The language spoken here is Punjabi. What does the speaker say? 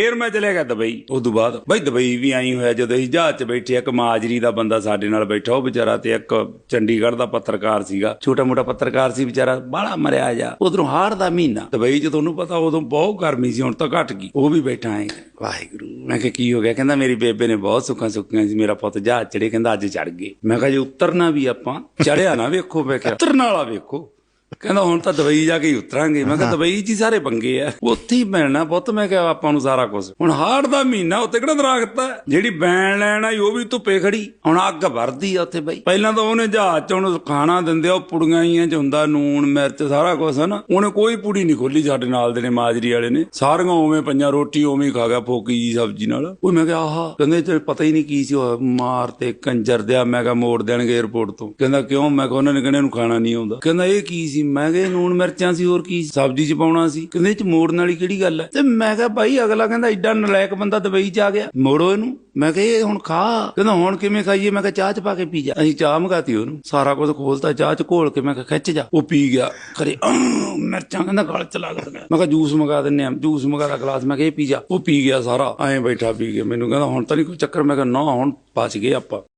ਫੇਰ ਮੈਂ ਚਲਿਆ ਗਿਆ ਦੁਬਈ। ਉਸ ਤੋਂ ਬਾਅਦ ਬਈ ਦੁਬਈ ਵੀ ਆਈ ਹੋਇਆ, ਜਦੋਂ ਅਸੀਂ ਜਹਾਜ਼ 'ਚ ਬੈਠੇ, ਇੱਕ ਮਾਜਰੀ ਦਾ ਬੰਦਾ ਸਾਡੇ ਨਾਲ ਬੈਠਾ, ਉਹ ਵਿਚਾਰਾ ਤੇ ਇੱਕ ਚੰਡੀਗੜ੍ਹ ਦਾ ਪੱਤਰਕਾਰ ਸੀਗਾ। ਛੋਟਾ ਮੋਟਾ ਪੱਤਰਕਾਰ ਸੀ ਵਿਚਾਰਾ, ਬਾਹਲਾ ਮਰਿਆ ਜਾ। ਉਧਰੋਂ ਹਾੜ ਦਾ ਮਹੀਨਾ। ਦੁਬਈ 'ਚ ਤੁਹਾਨੂੰ ਪਤਾ, ਉਦੋਂ ਬਹੁਤ ਗਰਮੀ ਸੀ, ਹੁਣ ਤਾਂ ਘਟ ਗਈ। ਉਹ ਵੀ ਬੈਠਾ ਹੈ ਵਾਹਿਗੁਰੂ। ਮੈਂ ਕਿਹਾ, ਕੀ ਹੋ ਗਿਆ? ਕਹਿੰਦਾ, ਮੇਰੀ ਬੇਬੇ ਨੇ ਬਹੁਤ ਸੁੱਖਾਂ ਸੁੱਖੀਆਂ ਸੀ, ਮੇਰਾ ਪੁੱਤ ਜਹਾਜ਼ ਚੜੇ ਕਹਿੰਦਾ, ਅੱਜ ਚੜ ਗਏ। ਮੈਂ ਕਿਹਾ, ਜੇ ਉਤਰਨਾ ਵੀ ਆਪਾਂ ਚੜਿਆ ਨਾ ਵੇਖੋ। ਮੈਂ ਕਿਹਾ, ਉਤਰਨ ਵਾਲਾ ਵੇਖੋ। ਕਹਿੰਦਾ ਹੁਣ ਤਾਂ ਦੁਬਈ ਜਾ ਕੇ ਹੀ ਉਤਰਾਂਗੇ। ਮੈਂ ਕਿਹਾ ਦੁਬਈ 'ਚ ਹੀ ਸਾਰੇ ਪੰਗੇ ਆ। ਉੱਥੇ ਹੀ ਮਿਲਣਾ ਪੁੱਤ ਮੈਂ ਕਿਹਾ ਆਪਾਂ ਨੂੰ ਸਾਰਾ ਕੁਝ ਹੁਣ ਹਾੜ ਦਾ ਮਹੀਨਾ ਉੱਤੇ ਕਿਹੜਾ ਦਰਖਤ ਹੈ ਜਿਹੜੀ ਬੈਣ ਲੈਣ ਆਈ ਉਹ ਵੀ ਧੁੱਪੇ ਖੜੀ। ਹੁਣ ਅੱਗ ਵਰਦੀ ਆ ਉੱਥੇ ਬਈ। ਪਹਿਲਾਂ ਤਾਂ ਉਹਨੇ ਜਹਾਜ਼ 'ਚ ਉਹਨੂੰ ਖਾਣਾ ਦਿੰਦੇ ਆ ਉਹ ਪੁੜੀਆਂ ਹੀ ਚ ਹੁੰਦਾ ਨੂਣ ਮਿਰਚ ਸਾਰਾ ਕੁਝ ਹਨਾ। ਉਹਨੇ ਕੋਈ ਪੁੜੀ ਨਹੀਂ ਖੋਲੀ ਸਾਡੇ ਨਾਲ ਦੇ ਨੇ ਮਾਜਰੀ ਵਾਲੇ ਨੇ। ਸਾਰੀਆਂ ਉਵੇਂ ਪਈਆਂ ਰੋਟੀ ਉਵੇਂ ਹੀ ਖਾ ਗਿਆ ਫੋਕੀ ਜੀ ਸਬਜ਼ੀ ਨਾਲ। ਉਹ ਮੈਂ ਕਿਹਾ ਆਹਾ ਕਹਿੰਦੇ ਤੇ ਪਤਾ ਹੀ ਨਹੀਂ ਕੀ ਸੀ ਮਾਰ ਤੇ ਕੰਜਰ ਦਿਆ ਮੈਂ ਕਿਹਾ ਮੋੜ ਦੇਣਗੇ 에어ਪੋਰਟ ਤੋਂ। ਕਹਿੰਦਾ ਕਿਉਂ? ਮੈਂ ਕਿਹਾ ਉਹਨਾਂ ਨੇ ਕਹਿੰਦੇ ਇਹਨੂੰ ਖਾਣਾ ਨਹੀਂ ਆਉਂਦਾ। ਕਹਿੰਦਾ ਇਹ ਕੀ ਸੀ? ਮੈਂ ਕਿਹਾ ਇਹ ਨੂਣ ਮਿਰਚਾਂ ਸੀ, ਹੋਰ ਕੀ ਸਬਜ਼ੀ ਚ ਪਾਉਣਾ ਸੀ। ਕਹਿੰਦੇ ਚ ਮੋੜਨ ਵਾਲੀ ਕਿਹੜੀ ਗੱਲ ਹੈ? ਤੇ ਮੈਂ ਕਿਹਾ ਭਾਈ, ਅਗਲਾ ਕਹਿੰਦਾ ਐਡਾ ਨਲਾਇਕ ਬੰਦਾ ਦੁਬਈ ਚ ਆ ਗਿਆ। ਮੋੜੋ ਇਹਨੂੰ। ਮੈਂ ਕਿਹਾ, ਇਹ ਹੁਣ ਖਾ। ਕਹਿੰਦਾ ਹੁਣ ਕਿਵੇਂ ਖਾਈਏ? ਮੈਂ ਕਿਹਾ, ਚਾਹ ਚ ਪਾ ਕੇ ਪੀ ਜਾ। ਅਸੀਂ ਚਾਹ ਮੰਗਾਤੀ ਉਹਨੂੰ। ਸਾਰਾ ਕੁਝ ਖੋਲਤਾ, ਚਾਹ ਚ ਘੋਲ ਕੇ ਮੈਂ ਕਿਹਾ, ਖਿੱਚ ਜਾ। ਉਹ ਪੀ ਗਿਆ। ਖਰੇ ਮਿਰਚਾਂ ਕਹਿੰਦਾ ਗਲ ਚ ਲੱਗ ਗਈਆਂ। ਮੈਂ ਕਿਹਾ, ਜੂਸ ਮੰਗਾ ਦਿੰਨੇ ਆ ਜੂਸ ਮੰਗਾ ਦਾ ਗਲਾਸ, ਮੈਂ ਕਿਹਾ, ਇਹ ਪੀ ਜਾ। ਉਹ ਪੀ ਗਿਆ ਸਾਰਾ। ਐਂ ਬੈਠਾ ਪੀ ਗਿਆ। ਮੈਨੂੰ ਕਹਿੰਦਾ, ਹੁਣ ਤਾਂ ਨਹੀਂ ਕੋਈ ਚੱਕਰ। ਮੈਂ ਕਿਹਾ, ਨਾ, ਹੁਣ ਬਚ ਗਏ ਆਪਾਂ।